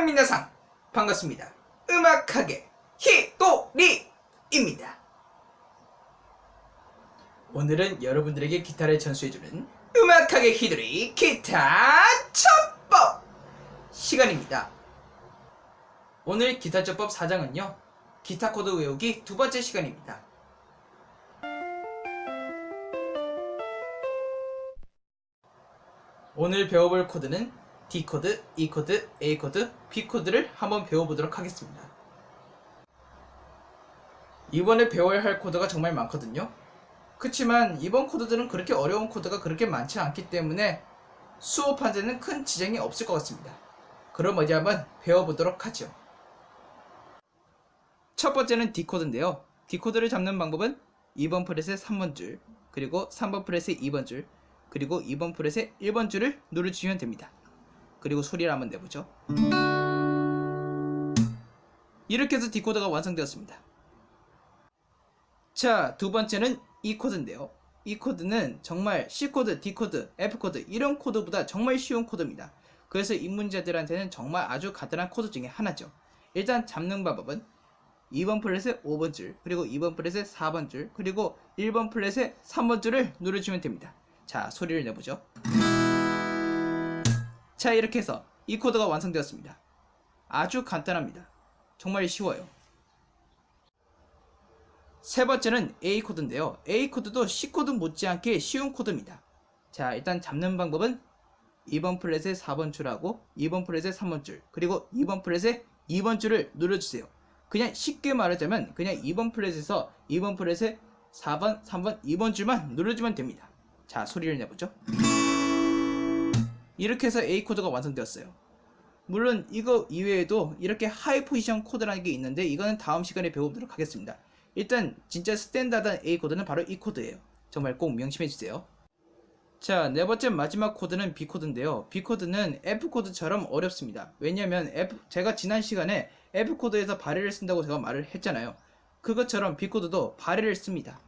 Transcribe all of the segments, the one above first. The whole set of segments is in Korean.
사랑 민나상 반갑습니다. 음악하게 히토리입니다. 오늘은 여러분들에게 기타를 전수해주는 음악하게 히토리 기타 첫법 시간입니다. 오늘 기타 첫법 4장은요. 기타 코드 외우기 두 번째 시간입니다. 오늘 배워볼 코드는 D 코드, E 코드, A 코드, B 코드를 한번 배워보도록 하겠습니다. 이번에 배워야 할 코드가 정말 많거든요. 그치만 이번 코드들은 그렇게 어려운 코드가 그렇게 많지 않기 때문에 수업하는데는 큰 지장이 없을 것 같습니다. 그럼 어디 한번 배워보도록 하죠. 첫 번째는 D 코드인데요. D 코드를 잡는 방법은 2번 프렛의 3번 줄, 그리고 3번 프렛의 2번 줄, 그리고 2번 프렛의 1번 줄을 누르주시면 됩니다. 그리고 소리를 한번 내보죠. 이렇게 해서 D 코드가 완성되었습니다. 자, 두 번째는 E 코드인데요. 이 코드는 정말 C 코드, D 코드, F 코드 이런 코드보다 정말 쉬운 코드입니다. 그래서 입문자들한테는 정말 아주 간단한 코드 중에 하나죠. 일단 잡는 방법은 2번 플랫의 5번 줄, 그리고 2번 플랫의 4번 줄, 그리고 1번 플랫의 3번 줄을 누르주면 됩니다. 자, 소리를 내보죠. 자, 이렇게 해서 이 코드가 완성되었습니다. 아주 간단합니다. 정말 쉬워요. 세 번째는 A 코드인데요. A 코드도 C 코드 못지않게 쉬운 코드입니다. 자, 일단 잡는 방법은 2번 플랫의 4번 줄하고 2번 플랫의 3번 줄, 그리고 2번 플랫의 2번 줄을 눌러주세요. 그냥 쉽게 말하자면 그냥 2번 플랫에서 2번 플랫의 4번, 3번, 2번 줄만 눌러주면 됩니다. 자, 소리를 내보죠. 이렇게 해서 A 코드가 완성되었어요. 물론 이거 이외에도 이렇게 하이 포지션 코드라는 게 있는데 이거는 다음 시간에 배워보도록 하겠습니다. 일단 진짜 스탠다드한 A 코드는 바로 이 코드예요. 정말 꼭 명심해 주세요. 자, 네 번째 마지막 코드는 B 코드인데요. B 코드는 F 코드처럼 어렵습니다. 왜냐면 F 제가 지난 시간에 F 코드에서 발해를 쓴다고 제가 말을 했잖아요. 그것처럼 B 코드도 발해를 씁니다.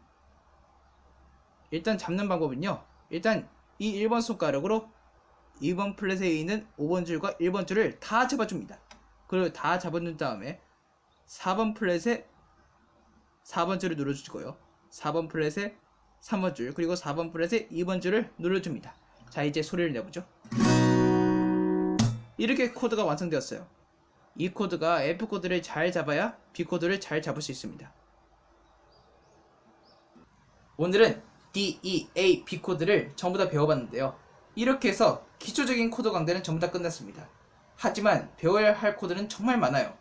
일단 잡는 방법은요. 일단 이 1번 손가락으로 2번 플랫에 있는 5번 줄과 1번 줄을 다 잡아줍니다. 그리고 다 잡아준 다음에 4번 플랫에 4번 줄을 눌러주고요. 4번 플랫에 3번 줄 그리고 4번 플랫에 2번 줄을 눌러줍니다. 자 이제 소리를 내보죠. 이렇게 코드가 완성되었어요. 이 코드가 F 코드를 잘 잡아야 B 코드를 잘 잡을 수 있습니다. 오늘은 D, E, A, B 코드를 전부 다 배워봤는데요. 이렇게 해서 기초적인 코드 강좌는 전부 다 끝났습니다. 하지만 배워야 할 코드는 정말 많아요.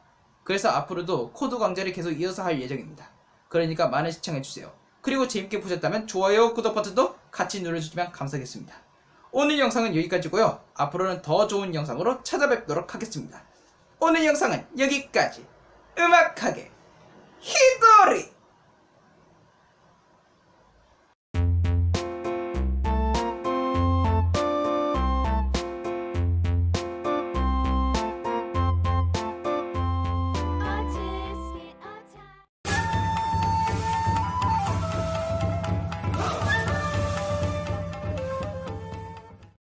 그래서 앞으로도 코드 강좌를 계속 이어서 할 예정입니다. 그러니까 많은 시청해주세요. 그리고 재밌게 보셨다면 좋아요, 구독 버튼도 같이 눌러주시면 감사하겠습니다. 오늘 영상은 여기까지고요. 앞으로는 더 좋은 영상으로 찾아뵙도록 하겠습니다. 오늘 영상은 여기까지. 음악하게 히도리!